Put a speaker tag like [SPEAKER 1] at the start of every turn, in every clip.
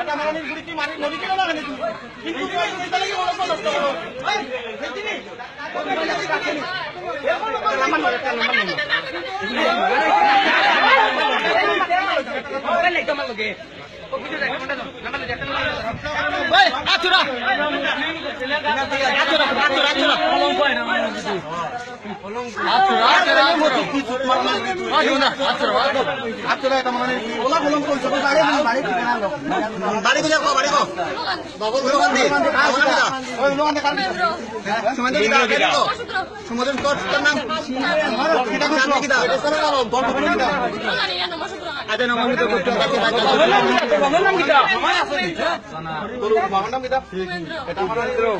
[SPEAKER 1] এটা মারানির গুড়ি কি মারি নদী কেন লাগানি মনে মানে লোকান তোর নাম কিটা এটা আদে নাম আমি তো করতে পারছি না আমার নাম কি এটা আমার তো আমার নাম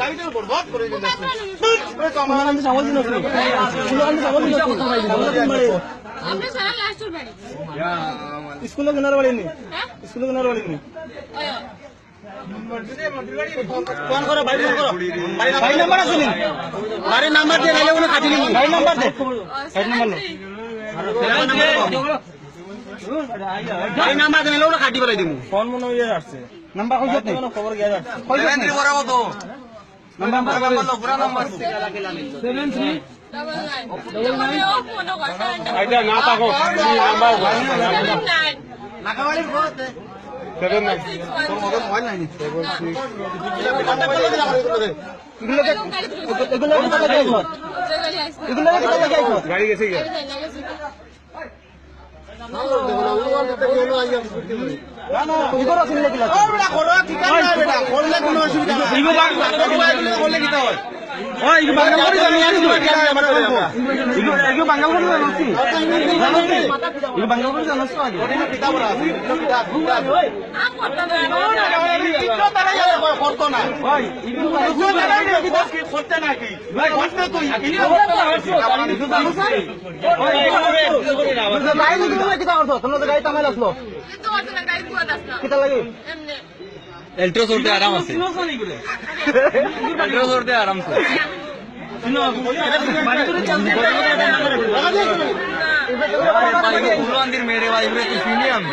[SPEAKER 1] স্কুলে কেনার বাড়ি নি স্কুলে কেনার বাড়ি নি ফোন করো বাড়ি ফোন করো। বাড়ি নাম্বার আছে নি বাড়ির নাম্বার দিয়ে নাইলে কাটি নিবি বাড়ি নাম্বার দে। বাড়ি নাম্বার দে। নাইলে ওরা কাটি বলাই দিমু
[SPEAKER 2] ফোন মনে হয় আসছে।
[SPEAKER 1] নাম্বার
[SPEAKER 2] খবর গিয়ে আসছে।
[SPEAKER 1] নাম্বার নাম্বার পুরা number
[SPEAKER 3] double nine double nine phone
[SPEAKER 2] আইটা না থাকো নাম্বার
[SPEAKER 1] নাকাবাড়ি বলতে
[SPEAKER 2] সেভেন নাইন
[SPEAKER 1] তোর মগজ মোবাইল নাই নি
[SPEAKER 3] এগুলো
[SPEAKER 1] এগুলো কত এগুলো কত লাগে
[SPEAKER 2] গাড়ি গেছে
[SPEAKER 1] ঘৰুৱা ঠিকানা ঘৰলৈ কোনো অসুবিধা তোমরা তো গাড়ি তামাইল আসলো
[SPEAKER 3] তো করতে না গাড়ি পুরো দাস না
[SPEAKER 1] কিতা লাগে?
[SPEAKER 3] এমনি
[SPEAKER 4] এল্ট্রো চড়তে আরাম আছে এল্ট্রো চড়তে আরাম আছে মেরে ভাই শুনি আমি